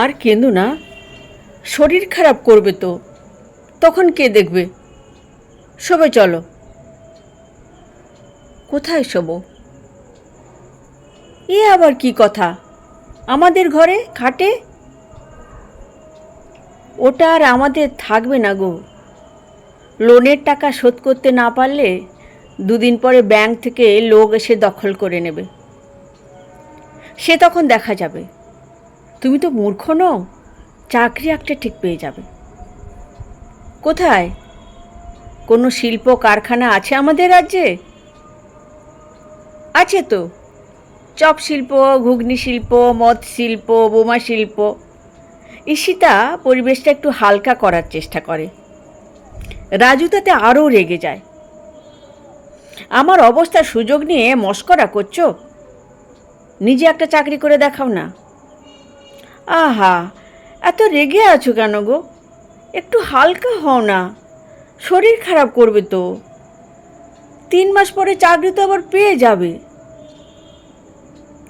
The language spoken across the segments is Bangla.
আর কেঁদো না। শরীর খারাপ করবে তো। তখন কে দেখবে? শোবে চলো। কোথায় শোবো এ আবার কি কথা? আমাদের ঘরে? খাটে? ওটা আর আমাদের থাকবে না গো। লোনের টাকা শোধ করতে না পারলে দুদিন পরে ব্যাংক থেকে লোক এসে দখল করে নেবে। সে তখন দেখা যাবে। তুমি তো মূর্খ নও, চাকরি একটা ঠিক পেয়ে যাবে। কোথায়? কোনো শিল্প কারখানা আছে আমাদের রাজ্যে? আছে তো। চপ শিল্প, ঘুগনি শিল্প, মদ শিল্প, বোমা শিল্প। ঈশিতা পরিবেশটা একটু হালকা করার চেষ্টা করে। রাজু তাতে আরও রেগে যায়। আমার অবস্থার সুযোগ নিয়ে মস্করা করছ? নিজে একটা চাকরি করে দেখাও না। আহা, এত রেগে আছো কেন গো? একটু হালকা হও না, শরীর খারাপ করবে তো। তিন মাস পরে চাকরি তো আবার পেয়ে যাবে।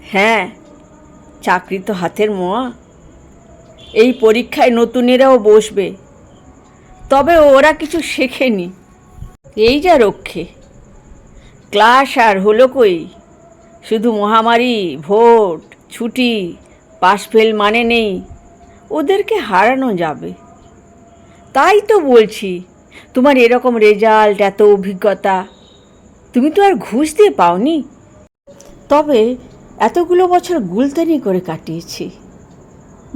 হ্যাঁ চাকরি তো হাতের মোয়া। এই পরীক্ষায় নতুনেরাও বসবে। তবে ওরা কিছু শেখেনি। এই যা রক্ষে। ক্লাস আর হলো কই? শুধু মহামারী, ভোট, ছুটি। পাস ফেল মানে নেই, ওদেরকে হারানো যাবে। তাই তো বলছি, তোমার এরকম রেজাল্ট এত অভিজ্ঞতা, তুমি তো আর ঘুষ দিয়ে পাওনি। তবে এতগুলো বছর গুলতানি করে কাটিয়েছি,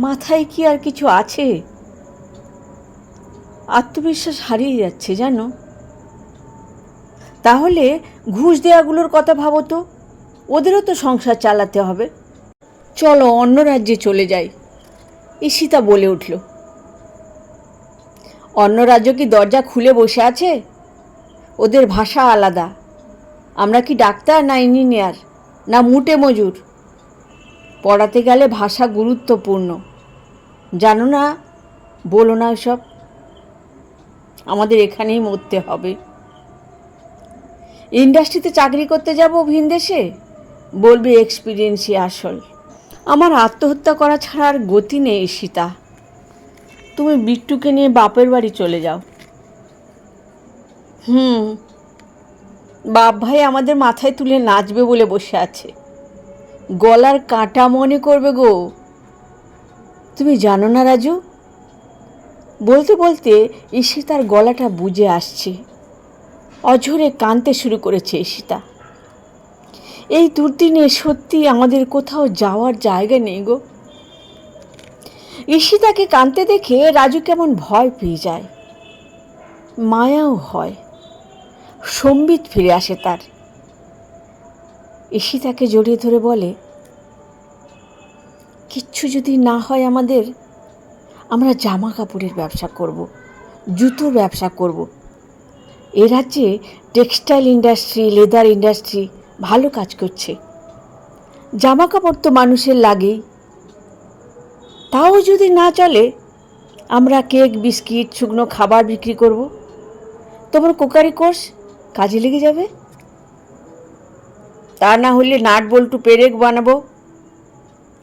মাথায় কি আর কিছু আছে? আত্মবিশ্বাস হারিয়ে যাচ্ছে, জানো? তাহলে ঘুষ দেওয়াগুলোর কথা ভাবো তো, ওদেরও তো সংসার চালাতে হবে। চলো অন্য রাজ্যে চলে যাই। ঈশিতা বলে উঠল। অন্য রাজ্য কি দরজা খুলে বসে আছে? ওদের ভাষা আলাদা। আমরা কি ডাক্তার না ইঞ্জিনিয়ার, না মুটে মজুর? পড়াতে গেলে ভাষা গুরুত্বপূর্ণ। জানো না, বলো না সব আমাদের এখানেই মরতে হবে। ইন্ডাস্ট্রিতে চাকরি করতে যাব ভিন দেশে বলবে এক্সপিরিয়েন্সই আসল। আমার আত্মহত্যা করা ছাড়া আর গতি নেই, সীতা। তুমি বিট্টুকে নিয়ে বাপের বাড়ি চলে যাও। হুম, বাপ ভাই আমাদের মাথায় তুলে নাচবে বলে বসে আছে। গলার কাঁটা মনে করবে গো। তুমি জানো না, রাজু? বলতে বলতে ঈশিতার গলাটা বুঝে আসছে। অঝরে কাঁদতে শুরু করেছে ঈশিতা এই দুর্দিনে সত্যি আমাদের কোথাও যাওয়ার জায়গা নেই গো। ঈশিতাকে কাঁদতে দেখে রাজু কেমন ভয় পেয়ে যায়। মায়াও হয়। সম্বিত ফিরে আসে তার। ঈশিতাকে জড়িয়ে ধরে বলে, কিচ্ছু যদি না হয় আমাদের, আমরা জামা কাপড়ের ব্যবসা করব, জুতোর ব্যবসা করব। এ রাজ্যে টেক্সটাইল ইন্ডাস্ট্রি, লেদার ইন্ডাস্ট্রি ভালো কাজ করছে। জামা কাপড় তো মানুষের লাগেই তাও যদি না চলে, আমরা কেক, বিস্কিট, শুকনো খাবার বিক্রি করব। তোমার কুকারি কোর্স কাজে লেগে যাবে? তা না হলে নাট বল্টু পেরেক বানাবো।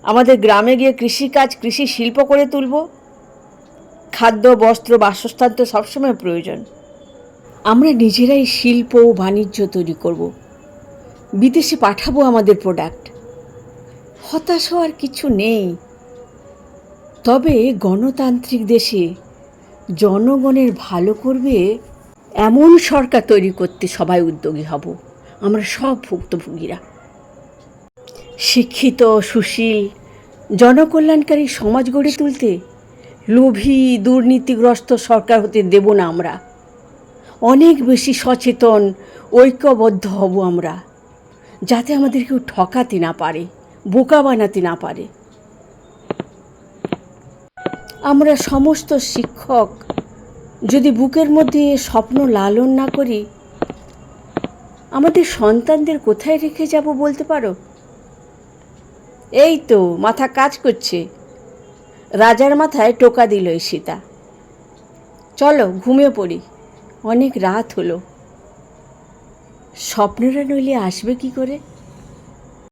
আমাদের গ্রামে গিয়ে কৃষিকাজ কৃষি শিল্প করে তুলব। খাদ্য, বস্ত্র, বাসস্থান তো সবসময় প্রয়োজন। আমরা নিজেরাই শিল্প ও বাণিজ্য তৈরি করব। বিদেশে পাঠাবো আমাদের প্রোডাক্ট হতাশ হওয়ার কিছু নেই। তবে গণতান্ত্রিক দেশে জনগণের ভালো করবে এমন সরকার তৈরি করতে সবাই উদ্যোগী হব। আমরা সব ভুক্তভোগীরা। শিক্ষিত, সুশীল, জনকল্যাণকারী সমাজ গড়ে তুলতে লোভী, দুর্নীতিগ্রস্ত সরকার হতে দেব না আমরা। অনেক বেশি সচেতন, ঐক্যবদ্ধ হব আমরা। যাতে আমাদের কেউ ঠকাতে না পারে, বোকা বানাতে না পারে। আমরা সমস্ত শিক্ষক যদি বুকের মধ্যে স্বপ্ন লালন না করি, আমাদের সন্তানদের কোথায় রেখে যাব বলতে পারো? এই তো মাথা কাজ করছে। রাজার মাথায় টোকা দিল এই সীতা চলো ঘুমিয়ে পড়ি। অনেক রাত হলো। স্বপ্নরা নইলে আসবে কি করে?